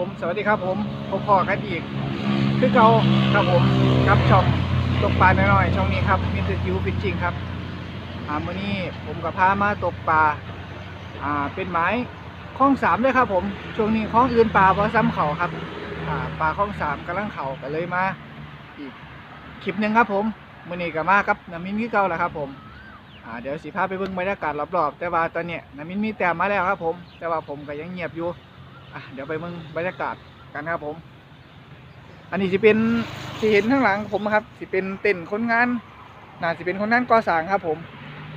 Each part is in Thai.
ผมสวัสดีครับผมพบพอกันอีก คือเก่าครับผมครับช่องตกปลาหน้อยๆช่องนี้ครับมิสเตอร์จิวฟิชชิงครับอ่ามือนี้ผมกับพามาตกปลาอ่าเป็นหมายคลองสามเลยครับผมช่วงนี้คลองอื่นปลาเพราะซ้ำเขาครับอ่าปลาคลองสามกำลังเขาก็เลยมาอีกคลิปหนึ่งครับผมมื้อนี้ก็มากับน้ำมินคือเก่าแหละครับผมอ่าเดี๋ยวสิพาไปเบิ่งบรรยากาศรอบๆแต่ว่าตอนเนี้ยน้ำมินมีแต้มมาแล้วครับผม แต่ว่าผมก็ยังเงียบอยู่ อะเดี๋ยวไปเมืองบรรยากาศกันครับผม อันนี้จะเป็นที่เห็นข้างหลังผมครับสิเป็นเต็นท์คนงานน่าจะเป็นคนงานก่อสร้างครับ ผม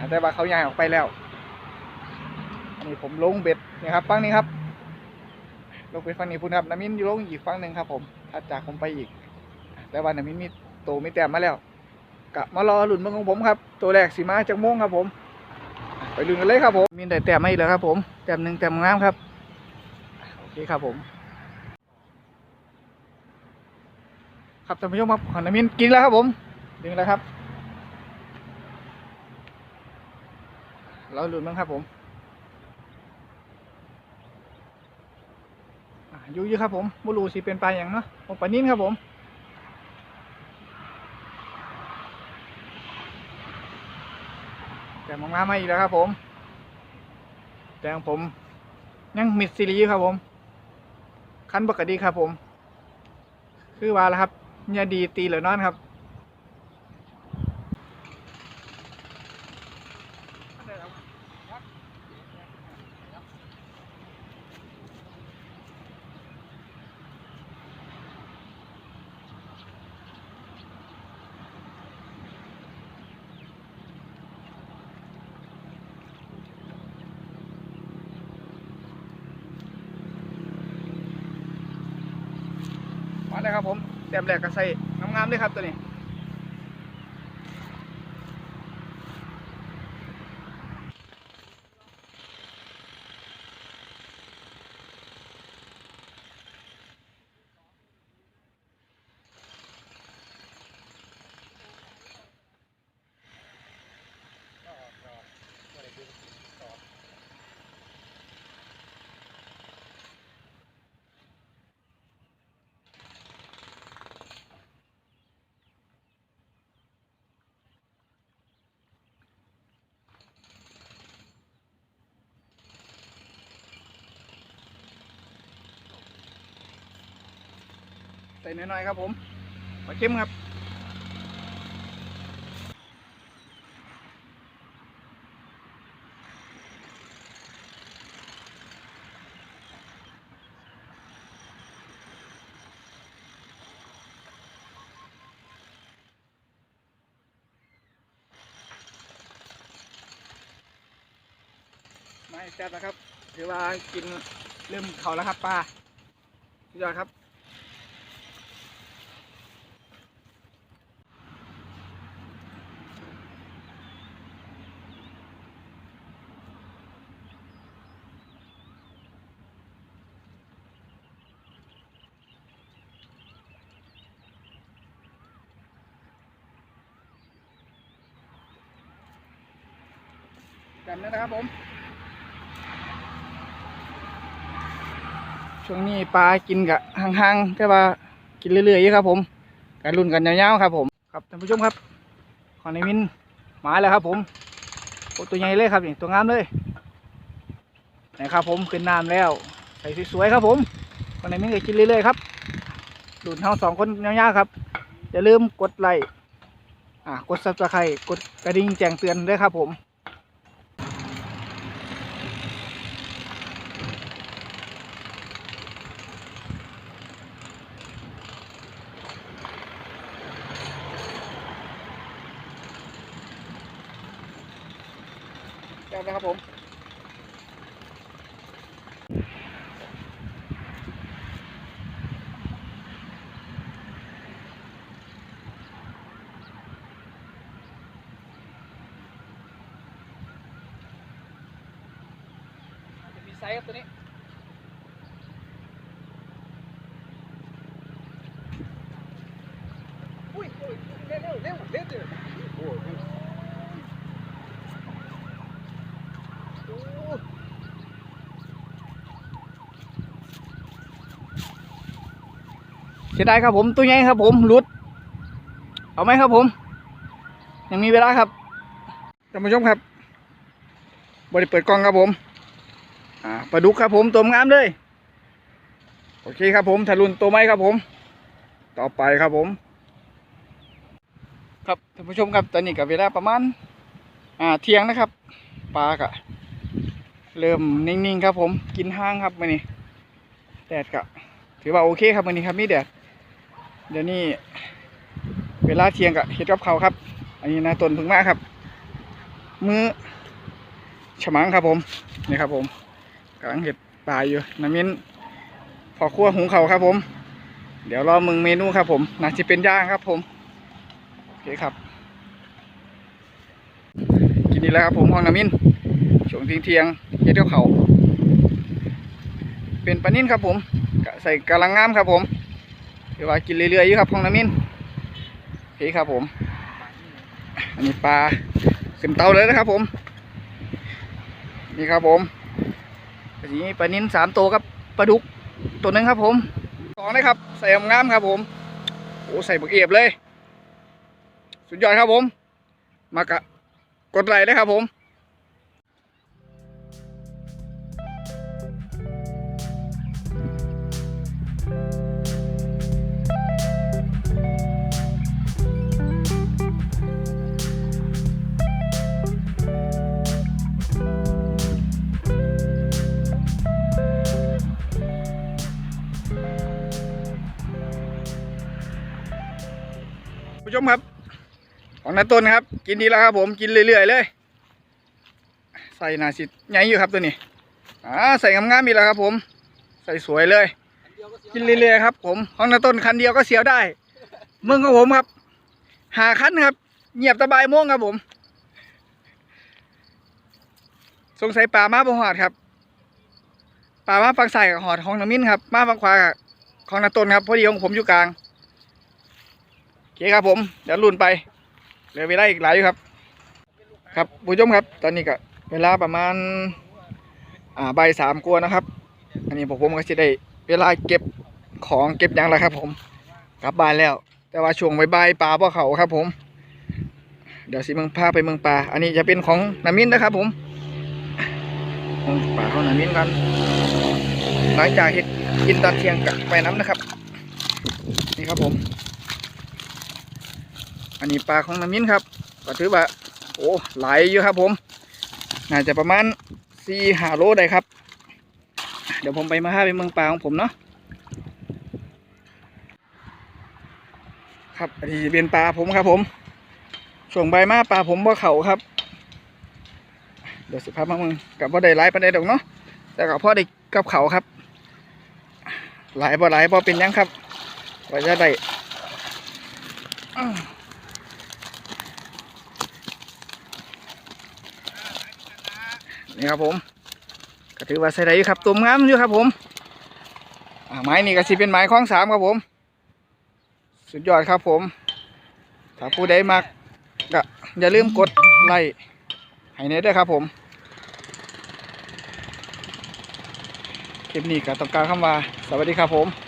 แต่ว่าเขาย้ายออกไปแล้ว อันนี้ผมลงเบ็ดนี่ครับฝั่งนี้ครับลงไปฝั่งนี้พุ่นครับน้ำมินอยู่ลงอีกฝั่งหนึ่งครับ ผมถัดจากผมไปอีก แต่ว่าน้ำมินมีโตมีแต้มมาแล้วกะมารอหลุนเมืองของผมครับ ตัวแรกสีมาจากโมงครับผม ไปลุ้นกันเลยครับผม มีได้แต้มมาอีกแล้วครับผม แต้มหนึ่งแต้มงามครับ เคครับผมครับท่านผู้ชมครับขอนมินกินแล้วครับผมดึงแล้วครับเราหลุดมั้งครับผมอะอยู่อยู่ครับผมบุรูสิเป็นปลาอย่างเนาะผมปลานิ่นครับผมแต่มองมามาอีกแล้วครับผม แต่ของผมยังมิดซีรีส์ครับผม คันปกติครับผม คือว่าแล้วครับเนี่ยดีตีเหลือนอนครับ นะครับผมแต้มแรกก็ใส่งามๆเลยครับตัวนี้ ใส่น้อยๆครับผมปลาเค็มครับไม่แซ่บนะครับ ถือว่ากินเริ่มเขาแล้วครับปลาสุดยอดครับ กันนะครับผม ช่วงนี้ปลากินกะห่างๆแต่ว่ากินเรื่อยๆอยู่ครับ ผมการรุ่นกันยาวๆครับ ผม ครับท่านผู้ชมครับ ขอในมินมาแล้วครับ ผมโอ้ตัวใหญ่เลยครับนี่ตัวงามเลยนะครับผมขึ้นน้ำแล้วใส่สวยๆครับ ผมขอในมินก็กินเรื่อยๆครับรุ่นเท่าสองคนยาวๆครับ อย่าลืมกดไลค์ อ่ากดซับสไครต์กดกระดิ่งแจ้งเตือนด้วยครับผม นะครับผมจะมีไซส์ครับตัวนี้อุ้ยอุ้ยเร็วเร็วเร็วเร็วเร็วโอ้ย โอ้ สียดายครับผมตัวใหญ่ครับผมหลุด เอาไหมครับผม ยังมีเวลาครับท่านผู้ชมครับบริเปิดกล้องครับผมอ่าปลาดุกครับผมตัวงามเลย โอเคครับผมทะลุนตัวไม้ครับผม ต่อไปครับผม ครับท่านผู้ชมครับตอนนี้กับเวลาประมาณอ่าเที่ยงนะครับปลากะเริ่มนิ่งๆครับผมกินห้างครับมื่อนี้แดดกะถือว่าโอเคครับมื่อนี้ครับมีแดด เดี๋ยวนี้เวลาเที่ยงกะเฮ็ดกับเขาครับ อันนี้นะต้นพึ่งมาครับ มือฉมังครับผมนี่ครับผมกำลังเห็ดปลาอยู่น้ำมิ้นพอคั่วหุงเขาครับผม เดี๋ยวรอมึงเมนูครับผมน่าจะเป็นย่างครับผมโอเคครับ กินนี่แล้วครับผมห้องน้ำมิ้นช่วงเที่ยงเฮ็ดกับเขาเป็นปลานิ่นครับผมใส่กะลังงามครับผม ดี๋ยวว่ากินเรื่อยๆอยู่ครับห้องน้ำมินโอเครับผม อันนี้ปลาขึ้นเตาเลยนะครับผม นี่ครับผมอันนี้ปลานิ่นสามตัวครับปลาดุกตัวหนึ่งครับผมสองนะครับ ใส่งามครับผมโอ้ใส่บักเอียบเลย สุดยอดครับผม มากะกดไลค์นะครับผม ผู้ชมครับ ของนาต้นครับ กินดีแล้วครับผมกินเรื่อยๆเลยใส่นาสิใหญ่อยู่ครับตัวนี้อ่าใส่งามๆมีแล้วครับ ผม ใส่สวยเลย กินเรื่อยๆครับ ผมของนาต้นคันเดียวก็เสียวได้มึงของผมครับ หาคันครับเงียบสบายม่วงครับผม สงสัยป่ามาบ่หอดครับ ป่ามาฝั่งใส่กับหอดของน้ำมิ้นครับ มาฝั่งขวากับของนาต้นครับพอดีของผมอยู่กลางโอเคครับผมเดี๋ยวลุ่นไปเหลือเวลาอีกหลายอยู่ครับ ครับผู้ชมครับ ตอนนี้ก็เวลาประมาณอ่าใบสามกว่านะครับ อันนี้พวกผมก็จะได้เวลาเก็บของเก็บยังแล้วครับ ผมกลับบ้านแล้ว แต่ว่าช่วงใบายๆปลาพ่อเขาครับ ผม เดี๋ยวสิเมืองพาไปเมืองปลาอันนี้จะเป็นของนามินนะครับ ผมของปลาของนามินกัน หลังจากเห็ดกินตอนเที่ยงกับไปน้ำนะครับ นี่ครับผม อันนี้ปลาของน้ำมิ้นครับก็ถือว่าโอ้หลายอยู่ครับผมน่าจะประมาณสี่หาโลได้ครับ เดี๋ยวผมไปมาห้าไปเมืองปลาของผมเนาะครับอันนี้เป็นปลาผมครับผมช่วงใบมาปลาผมบ่เขาครับ เดี๋ยวสิพามามืองกับพ่อได้หลายปานใดดอกเนาะแต่กับพ่อได้กับเขาครับ หลายบ่หลายบ่เป็นยังครับว่าจะได้นี่ครับผมก็ถือว่าใส่ได้อยู่ครับตุ่มงามอยู่ครับผมไม้นี่ก็สิเป็นไม้คล้องสามครับผม สุดยอดครับผม ถ้าผู้ใดมักก็อย่าลืมกดไลค์ให้เนตด้วยครับผม คลิปนี้ก็ต้องการคำว่า สวัสดีครับผม